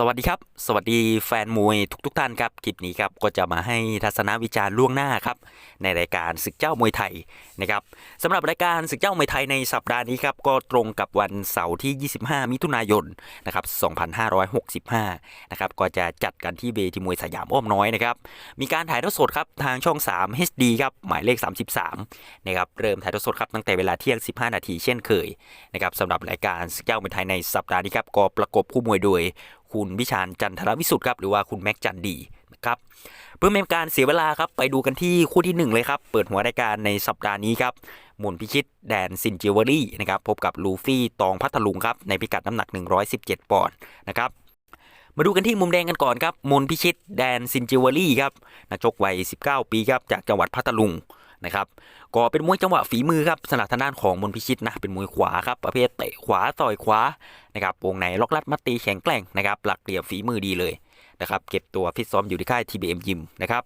สวัสดีครับ สวัสดีแฟนมวยทุกๆท่านครับ คลิปนี้ครับก็จะมาให้ทัศนวิจารณ์ล่วงหน้าครับในรายการศึกเจ้ามวยไทยนะครับสำหรับรายการศึกเจ้ามวยไทยในสัปดาห์นี้ครับก็ตรงกับวันเสาร์ที่ 25 มิถุนายนนะครับ 2565 นะครับก็จะจัดกันที่เวทีมวยสยามอ้อมน้อยนะครับมีการถ่ายทอดสดครับทางช่อง 3 HD ครับหมายเลข 33นะครับเริ่มถ่ายทอดสดครับตั้งแต่เวลาเที่ยง 15 นาทีเช่นเคยนะครับสำหรับรายการศึกเจ้ามวยไทยในสัปดาห์นี้ครับก็ประกบคู่มวยโดย คุณวิชาญจันทรวิสุทธ์ครับหรือว่าคุณแม็กจันดีนะครับเพื่อไม่เป็นการเสียเวลาครับไปดูกันที่คู่ที่หนึ่งเลยครับ เปิดหัวรายการในสัปดาห์นี้ครับมนพิชิตแดนซินจิวเวอรี่นะครับพบกับลูฟี่ตองพัทลุงครับในพิกัดน้ำหนัก 117 ปอนด์นะครับมาดูกันที่มุมแดงกันก่อนครับมนพิชิตแดนซินจิวเวอรี่ครับนักชกวัย 19 ปีครับจากจังหวัดพัทลุง นะครับก็เป็นมวยจังหวะฝีมือครับสนับทางด้านของมนพิชิตนะเป็นมวยขวาครับประเภทเตะขวาต่อยขวานะครับวงในล็อกลัดมัดตีแข็งแกร่งนะครับหลักเหลี่ยมฝีมือดีเลยนะครับเก็บตัวฟิตซ้อมอยู่ที่ค่าย TBM ยิมนะครับ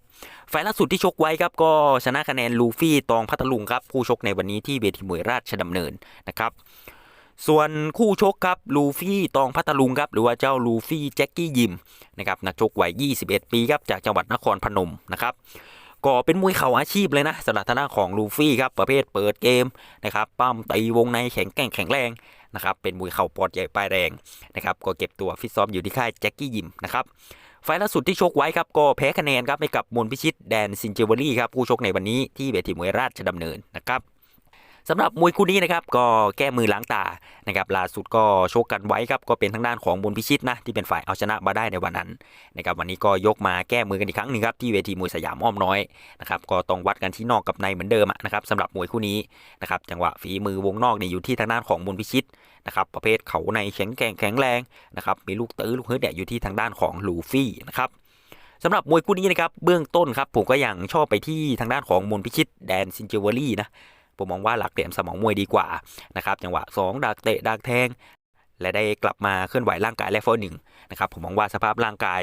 ไฟล์ล่าสุดที่ชกไว้ครับก็ชนะคะแนนลูฟี่ตองพัทลุงครับผู้ชกในวันนี้ที่เวทีมวยราชดำเนินนะครับส่วนคู่ชกครับลูฟี่ตองพัทลุงครับหรือว่าเจ้าลูฟี่แจ็คกี้ยิมนะครับนักชกวัย 21 ปีครับจากจังหวัดนครพนมนะครับ ก็เป็นมวยเข่าอาชีพเลยนะสำหรับทางด้านของลูฟี่ครับประเภทเปิดเกมนะครับปั้มตีวงในแข็งแกร่งแข็งแรงนะครับเป็นมวยเข่าปอดใหญ่ปลายแรงนะครับก็เก็บตัวฟิตซ้อมอยู่ที่ค่ายแจ็คกี้ยิมนะครับไฟล์ล่าสุดที่ชกไว้ครับก็แพ้คะแนนครับให้กับมนพิชิตแดนซินเจเวอรี่ครับผู้ชกในวันนี้ที่เวทีมวยราชดำเนินนะครับ สำหรับมวยคู่นี้นะครับก็แก้มือล้างตานะครับล่าสุดก็โชกกันไว้ครับก็เป็นทางด้านของมนพิชิตนะที่เป็นฝ่ายเอาชนะมาได้ในวันนั้นนะครับวันนี้ก็ยกมาแก้มือกันอีกครั้งหนึ่งครับที่เวทีมวยสยามอ้อมน้อยนะครับก็ต้องวัดกันที่นอกกับในเหมือนเดิมนะครับสำหรับมวยคู่นี้นะครับจังหวะฝีมือวงนอกเนี่ยอยู่ที่ทางด้านของมนพิชิตนะครับประเภทเขาในแข็งแกร่งแข็งแรงนะครับมีลูกตื้อลูกเฮิร์ตเนี่ยอยู่ที่ทางด้านของลูฟี่นะครับสำหรับมวยคู่นี้นะครับเบื้องต้นครับผมก็ยังชอบไปที่ทางด้านของมนพิชิตแดนซินเจเวอรี่นะ ผมมองว่าหลักเหลี่ยมสมองมวยดีกว่านะครับจังหวะ 2 ดักเตะดักแทง และได้กลับมาเคลื่อนไหวร่างกายและฟอร์หนึ่งนะครับผมมองว่าสภาพร่างกาย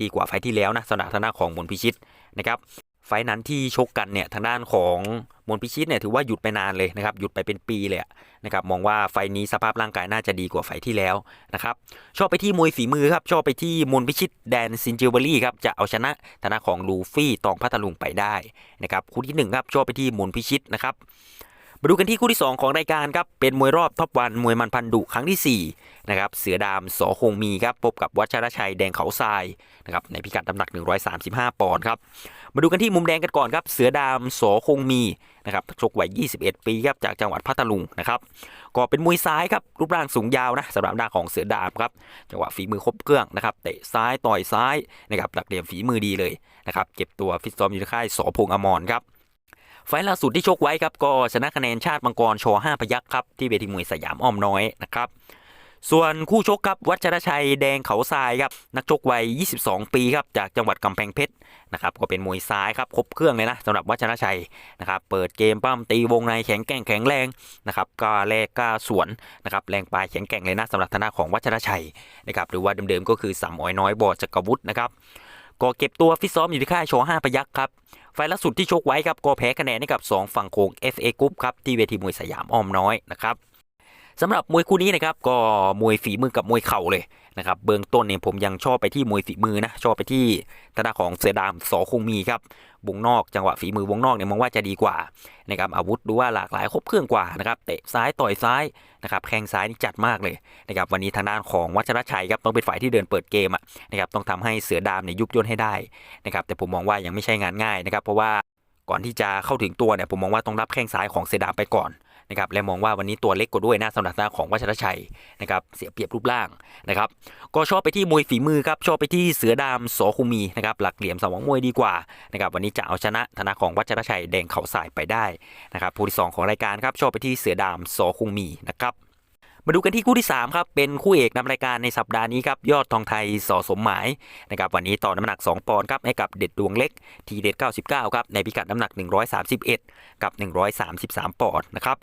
ดีกว่าไฟที่แล้วนะสนาทางด้าของมนพิชิตนะครับ ไฟนั้นที่ชกกันเนี่ยทางด้านของมนพิชิตเนี่ยถือว่าหยุดไปนานเลยนะครับหยุดไปเป็นปีเลยนะครับมองว่าไฟนี้สภาพร่างกายน่าจะดีกว่าไฟที่แล้วนะครับชอบไปที่มวยฝีมือครับชอบไปที่มนพิชิตแดนซินจิวเบอรี่ครับจะเอาชนะทางด้าของลูฟี่ตองพัทลุงไปได้นะครับคู่ที่1ครับชอบไปที่มนพิชิตนะครับ มาดูกันที่คู่ที่ 2 ของรายการครับ เป็นมวยรอบท็อปวันมวยมันพันดุครั้งที่4นะครับ เสือดามสอคงมีครับ พบกับวัชรชัยแดงเขาทรายนะครับ ในพิกัดน้ำหนัก 135 ปอนด์ครับ มาดูกันที่มุมแดงกันก่อนครับ เสือดามสอคงมีนะครับ ชกวัย 21 ปีครับ จากจังหวัดพัทลุงนะครับ ก็เป็นมวยซ้ายครับ รูปร่างสูงยาวนะสำหรับด้านของเสือดามครับ จังหวะฝีมือครบเครื่องนะครับ เตะซ้ายต่อยซ้ายนะครับ หลักเหลี่ยมฝีมือดีเลยนะครับ เก็บตัวฟิตซ้อมอยู่ที่ค่ายสอพงอมรครับ ไฟล์ล่าสุดที่ชกไว้ครับก็ชนะคะแนนชาติมังกรช5พยักครับที่เวทีมวยสยามอ้อมน้อยนะครับส่วนคู่ชกครับวัชรชัยแดงเขาทรายครับนักชกวัย 22 ปีครับจากจังหวัดกำแพงเพชรนะครับก็เป็นมวยซ้ายครับครบเครื่องเลยนะสำหรับวัชรชัยนะครับเปิดเกมปั้มตีวงในแข็งแกร่งแข็งแรงนะครับก็แลกก้าสวนนะครับแรงปลายแข็งแกร่งเลยนะสำหรับธนาของวัชรชัยนะครับหรือว่าเดิมๆก็คือสามอ้อยน้อยบอดจักรวุฒินะครับก็เก็บตัวฟิตซ้อมอยู่ที่ค่ายโชว์5พยักครับ ไฟล์ล่าสุดที่ชกไว้ครับก็แพ้คะแนนให้กับ 2 ฝั่งโคง FA กรุ๊ปครับที่เวทีมวยสยามอ้อมน้อยนะครับสำหรับมวยคู่นี้นะครับก็มวยฝีมือกับมวยเข่าเลยนะครับเบื้องต้นเนี่ยผมยังชอบไปที่มวยฝีมือนะชอบไปที่ตาของเสือดามสอคงมีครับ วงนอกจังหวะฝีมือวงนอกเนี่ยมองว่าจะดีกว่านะครับอาวุธดูว่าหลากหลายครบเครื่องกว่านะครับเตะซ้ายต่อยซ้ายนะครับแข้งซ้ายนี่จัดมากเลยนะครับวันนี้ทางด้านของวัชรชัยครับต้องเป็นฝ่ายที่เดินเปิดเกมอะนะครับต้องทำให้เสือดามเนี่ยยุบย่นให้ได้นะครับแต่ผมมองว่ายังไม่ใช่งานง่ายนะครับเพราะว่าก่อนที่จะเข้าถึงตัวเนี่ยผมมองว่าต้องรับแข้งซ้ายของเสือดามไปก่อน นะครับและมองว่าวันนี้ตัวเล็กกว่าด้วยนะสำหรับหน้าของวัชรชัยนะครับเสียเปรียบรูปร่างนะครับก็ชอบไปที่มวยฝีมือครับชอบไปที่เสือดามโสคุมีนะครับหลักเหลี่ยมสมองมวยดีกว่านะครับวันนี้จะเอาชนะธนาของวัชรชัยแดงเขาสายไปได้นะครับผู้ที่สองของรายการครับชอบไปที่เสือดามโสคุมีนะครับ มาดูกันที่คู่ที่ 3 ครับ เป็นคู่เอกนำรายการในสัปดาห์นี้ครับ ยอดทองไทยสอสมหมายนะครับวันนี้ต่อน้ำหนัก 2 ปอนด์ครับให้กับเด็ดดวงเล็ก ทีเด็ด 99 ครับ ในพิกัดน้ำหนัก 131 กับ 133 ปอนด์นะครับ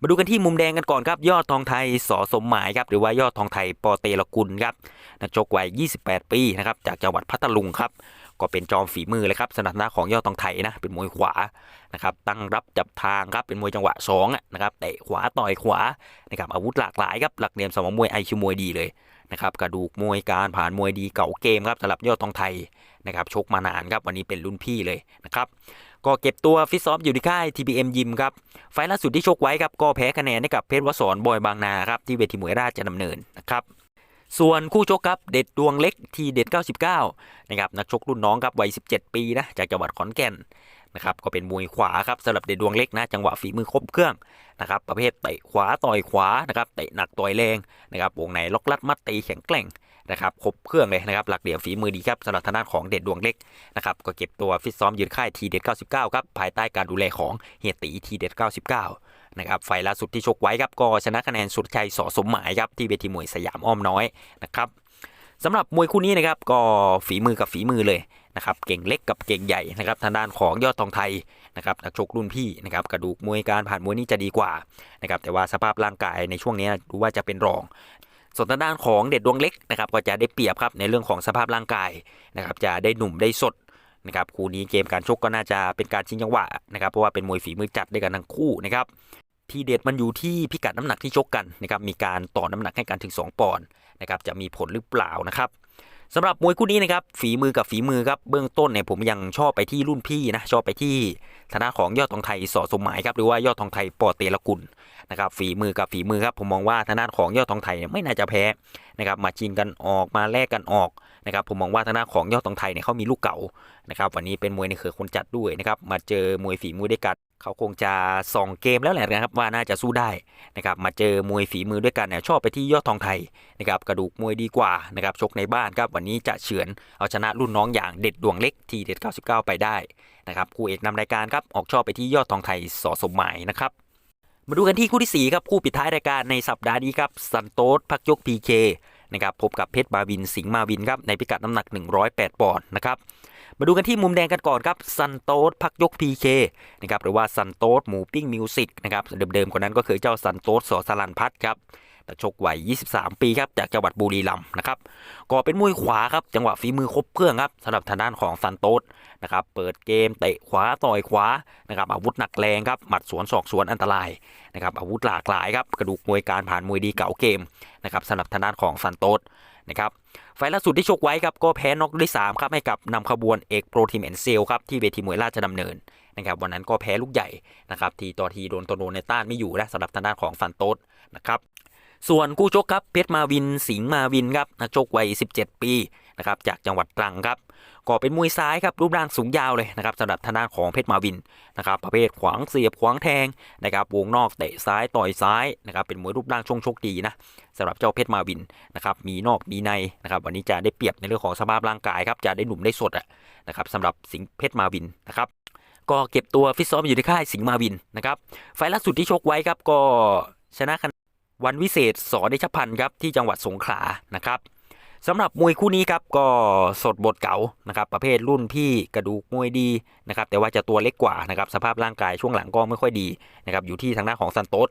มาดูกันที่มุมแดงกันก่อนครับ ยอดทองไทยสอสมหมายครับหรือว่ายอดทองไทยปอเตลกุลครับนักชกวัย 28 ปีนะครับจากจังหวัดพัทลุงครับ ก็เป็นจอมฝีมือเลยครับสนับหน้าของยอดทองไทยนะเป็นมวยขวานะครับตั้งรับจับทางครับเป็นมวยจังหวะ2นะครับเตะขวาต่อยขวานะครับอาวุธหลากหลายครับหลักเหลี่ยมสมองมวยไอคิวมวยดีเลยนะครับกระดูกมวยการผ่านมวยดีเก่าเกมครับสำหรับยอดทองไทยนะครับชกมานานครับวันนี้เป็นรุ่นพี่เลยนะครับก็เก็บตัวฟิตซ้อมอยู่ที่ค่าย TBM ยิมครับไฟล์ล่าสุดที่ชกไว้ครับก็แพ้คะแนนให้กับเพชรวสรบอยบางนาครับที่เวทีมวยราชดำเนินนะครับ ส่วนคู่ชกครับเด็ดดวงเล็กทีเด็ด 99 นะครับนักชกรุ่นน้องครับวัย 17 ปีนะจากจังหวัดขอนแก่นนะครับก็เป็นมวยขวาครับสำหรับเด็ดดวงเล็กนะจังหวะฝีมือครบเครื่องนะครับประเภทเตะขวาต่อยขวานะครับเตะหนักต่อยแรงนะครับวงในล็อกลัดมัดตีแข็งแกร่งนะครับครบเครื่องเลยนะครับหลักเหลี่ยมฝีมือดีครับสำหรับทางด้านของเด็ดดวงเล็กนะครับก็เก็บตัวฟิตซ้อมยืนค่ายทีเด็ด 99 ครับภายใต้การดูแลของเฮียตีทีเด็ด 99 นะครับไฟล่าสุดที่ชกไว้ครับก็ชนะคะแนนสุดชัยสอสมหมายครับที่เวทีมวยสยามอ้อมน้อยนะครับสำหรับมวยคู่นี้นะครับก็ฝีมือกับฝีมือเลยนะครับเก่งเล็กกับเก่งใหญ่นะครับทางด้านของยอดทองไทยนะครับนักชกรุ่นพี่นะครับกระดูกมวยการผ่านมวยนี้จะดีกว่านะครับแต่ว่าสภาพร่างกายในช่วงนี้ดูว่าจะเป็นรองส่วนทางด้านของเด็ดดวงเล็กนะครับก็จะได้เปรียบครับในเรื่องของสภาพร่างกายนะครับจะได้หนุ่มได้สดนะครับคู่นี้เกมการชกก็น่าจะเป็นการชิงจังหวะนะครับเพราะว่าเป็นมวยฝีมือจัดด้วยกันทั้งคู่นะครับ ทีเด็ดมันอยู่ที่พิกัดน้ำหนักที่ชกกันนะครับมีการต่อน้ำหนักให้กันถึง 2 ปอนด์นะครับจะมีผลหรือเปล่านะครับสำหรับมวยคู่นี้นะครับฝีมือกับฝีมือครับเบื้องต้นเนี่ยผมยังชอบไปที่รุ่นพี่นะชอบไปที่ธนาของยอดทองไทยสอสมหมายครับหรือว่ายอดทองไทยปอเตละกุลนะครับฝีมือกับฝีมือครับผมมองว่าทางด้าของยอดทองไทยเนี่ยไม่น่าจะแพ้นะครับมาชิงกันออกมาแลกกันออกนะครับผมมองว่าทางด้าของยอดทองไทยเนี่ยเขามีลูกเก่านะครับวันนี้เป็นมวยในเครือคนจัดด้วยนะครับมาเจอมวยฝีมือด้วยกัน เขาคงจะส่องเกมแล้วแหละนะครับว่าน่าจะสู้ได้นะครับมาเจอมวยฝีมือด้วยกันเนี่ยชอบไปที่ยอดทองไทยนะครับกระดูกมวยดีกว่านะครับชกในบ้านครับวันนี้จะเฉือนเอาชนะรุ่นน้องอย่างเด็ดดวงเล็กทีเด็ด 99 ไปได้นะครับคู่เอกนำรายการครับออกชอบไปที่ยอดทองไทยสอสมหมายนะครับมาดูกันที่คู่ที่4ครับคู่ปิดท้ายรายการในสัปดาห์นี้ครับซันโตสพักยก PK นะครับพบกับเพชรมาวินสิงห์มาวินครับในพิกัดน้ำหนัก 108 ปอนด์นะครับ มาดูกันที่มุมแดงกันก่อนครับซันโตสพักยก PK นะครับหรือว่าซันโตสหมูปิ้งมิวสิกนะครับเดิมๆคนนั้นก็คือเจ้าซันโตสสอสลันพัฒครับนักชกวัย 23 ปีครับจากจังหวัดบุรีรัมย์นะครับก็เป็นมวยขวาครับจังหวะฝีมือครบเครื่องครับสำหรับทางด้านของซันโตสนะครับเปิดเกมเตะขวาต่อยขวานะครับอาวุธหนักแรงครับหมัดสวนศอกสวนอันตรายนะครับอาวุธหลากหลายครับกระดูกมวยการผ่านมวยดีเก่าเกมนะครับสำหรับทางด้านของซันโตสนะครับ ไฟล์ล่าสุดที่ชกไว้ครับก็แพ้น็อกด้3ครับให้กับนำขบวนเอกโปรทีมแอนเซลครับที่เวทีมวยราชดำเนินนะครับวันนั้นก็แพ้ลูกใหญ่นะครับทีต่อทีโดนตัวโดนในต้านไม่อยู่นะสำหรับทางด้านของฟันโต้นะครับส่วนกู้ชกครับเพชรมาวินสิงห์มาวินครับนักชกวัย 17 ปี นะครับจากจังหวัดตรังครับก็เป็นมวยซ้ายครับรูปร่างสูงยาวเลยนะครับสำหรับทางด้านของเพชรมาวินนะครับประเภทขวางเสียบขวางแทงนะครับวงนอกเตะซ้ายต่อยซ้ายนะครับเป็นมวยรูปร่างช่วงโชกดีนะสำหรับเจ้าเพชรมาวินนะครับมีนอกมีในนะครับวันนี้จะได้เปรียบในเรื่องของสภาพร่างกายครับจะได้หนุ่มได้สดอะนะครับสำหรับสิงเพชรมาวินนะครับก็เก็บตัวฟิตซ้อมอยู่ที่ค่ายสิงห์มาวินนะครับไฟล์ล่าสุดที่ชกไว้ครับก็ชนะคะวันวิเศษสอเดชพันธ์ครับที่จังหวัดสงขลานะครับ สำหรับมวยคู่นี้ครับก็สดบทเก่านะครับประเภทรุ่นพี่กระดูกมวยดีนะครับแต่ว่าจะตัวเล็กกว่านะครับสภาพร่างกายช่วงหลังก็ไม่ค่อยดีนะครับอยู่ที่ทางด้านของซันโตส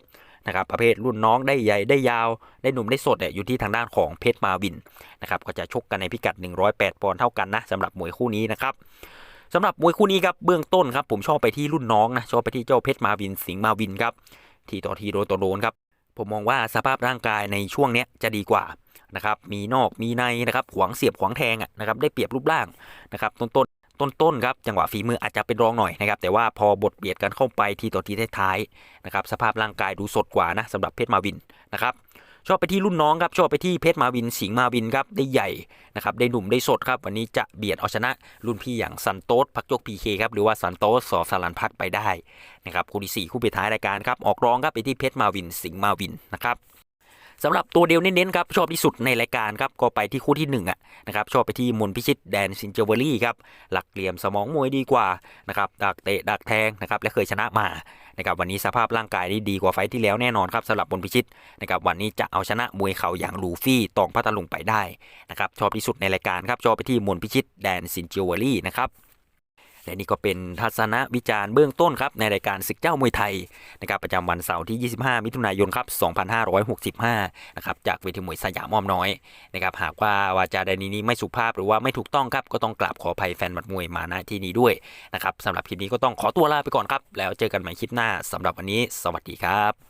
นะครับประเภทรุ่นน้องได้ใหญ่ได้ยาว ได้หนุ่มได้สดเนี่ยอยู่ที่ทางด้านของเพชรมาวินนะครับก็จะชกกันในพิกัด 108 ปอนด์เท่ากันนะสำหรับมวยคู่นี้นะครับสำหรับมวยคู่นี้ครับเบื้องต้นครับผมชอบไปที่รุ่นน้องนะชอบไปที่เจ้าเพชรมาวินสิงห์มาวินครับทีต่อทีโดนต่อโดนครับผมมองว่าสภาพร่างกายในช่วงเนี้ยจะดีกว่า นะครับมีนอกมีในนะครับขวางเสียบขวางแทงอะนะครับได้เปรียบรูปร่างนะครับต้นต้นต้นต้นครับจังหวะฝีมืออาจจะเป็นรองหน่อยนะครับแต่ว่าพอบทเบียดกันเข้าไปทีต่อทีท้ายๆนะครับสภาพร่างกายดูสดกว่านะสำหรับเพชรมาวินนะครับชอบไปที่รุ่นน้องครับชอบไปที่เพชรมาวินสิงห์มาวินครับได้ใหญ่นะครับได้หนุ่มได้สดครับ วันนี้จะเบียดเอาชนะรุ่นพี่อย่างซันโตสพักยกพีเคครับหรือว่าซันโตสสอสารันพัฒน์ไปได้นะครับคู่ที่สี่คู่ปิดท้ายรายการครับออกร้องครับไปที่เพชรมาวินสิงห์มาวินนะครับ สำหรับตัวเดียวเน้นๆครับ ชอบที่สุดในรายการครับ ก็ไปที่คู่ที่1อะนะครับ ชอบไปที่มนพิชิตแดนซินเจอร์เวอรี่ครับ หลักเหลี่ยมสมองมวยดีกว่านะครับดักเตะดักแทงนะครับและเคยชนะมานะครับวันนี้สภาพร่างกายนี่ดีกว่าไฟท์ที่แล้วแน่นอนครับสำหรับมนพิชิตนะครับวันนี้จะเอาชนะมวยเข่าอย่างลูฟี่ตองพัทลุงไปได้นะครับชอบที่สุดในรายการครับชอบไปที่มนพิชิตแดนซินเจอร์เวอรี่นะครับ และนี่ก็เป็นทัศนวิจารณ์เบื้องต้นครับในรายการศึกเจ้ามวยไทยนะครับประจำวันเสาร์ที่ 25 มิถุนายนครับ 2565 นะครับจากเวทีมวยสยามอ้อมน้อยนะครับหากว่าวาจาใดนี้ไม่สุภาพหรือว่าไม่ถูกต้องครับก็ต้องกราบขออภัยแฟนหมัดมวยมาณที่นี้ด้วยนะครับสำหรับคลิปนี้ก็ต้องขอตัวลาไปก่อนครับ แล้วเจอกันใหม่คลิปหน้าสำหรับวันนี้ สวัสดีครับ